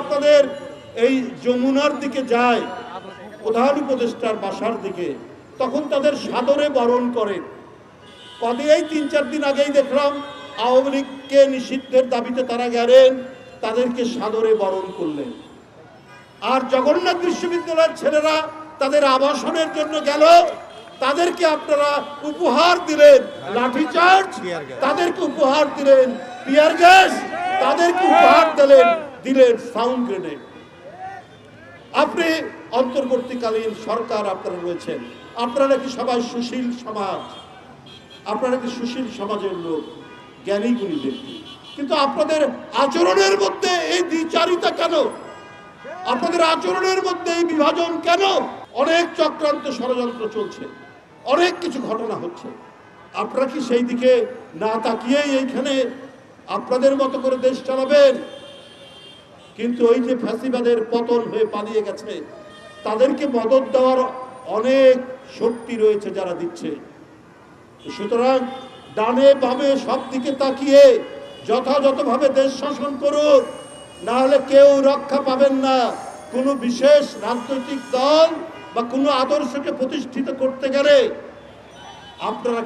আপনাদের এই যমুনার দিকে যায় প্রধান উপদেষ্টার বাসার দিকে, তখন তাদের সাদরে বরণ করেন কবে এই তিন চার দিন আগেই দেখলাম আওয়ামী লীগকে নিষিদ্ধের দাবিতে তারা গেলেন, তাদেরকে সাদরে বরণ করলেন। আর জগন্নাথ বিশ্ববিদ্যালয়ের ছেলেরা তাদের আবাসনের জন্য গেল, তাদেরকে আপনারা উপহার দিলেন, লাঠিচার্জ, তাদেরকে উপহার দিলেন, পিয়ার গ্যাস, তাদেরকে উপহার দিলেন দিলেন সাউন্ড গ্রেনেড আপনি অন্তর্বর্তীকালীন সরকার আপনারা রয়েছেন। আপনারা কি সবাই সুশীল সমাজ? আপনারা কি সুশীল সমাজের লোক? জ্ঞানী গুণী ব্যক্তি। কিন্তু আপনাদের আচরণের মধ্যে এই দ্বিচারিতা কেন? আপনাদের আচরণের মধ্যে এই বিভাজন কেন? অনেক চক্রান্ত ষড়যন্ত্র চলছে। অনেক কিছু ঘটনা হচ্ছে। আপনারা কি সেই দিকে না তাকিয়েই এইখানে আপনাদের মতো করে দেশ চালাবেন? কিন্তু ওই যে ফ্যাসিবাদের পতন হয়ে পালিয়ে গেছে, তাদেরকে মদত দেওয়ার অনেক শক্তি রয়েছে যারা দিচ্ছে। সুতরাং ডানে বামে সব দিকে তাকিয়ে যথাযথভাবে দেশ শাসন করুন, না হলে কেউ রক্ষা পাবেন না। কোনো বিশেষ রাজনৈতিক দল বা কোনো আদর্শকে প্রতিষ্ঠিত করতে গেলে আপনারা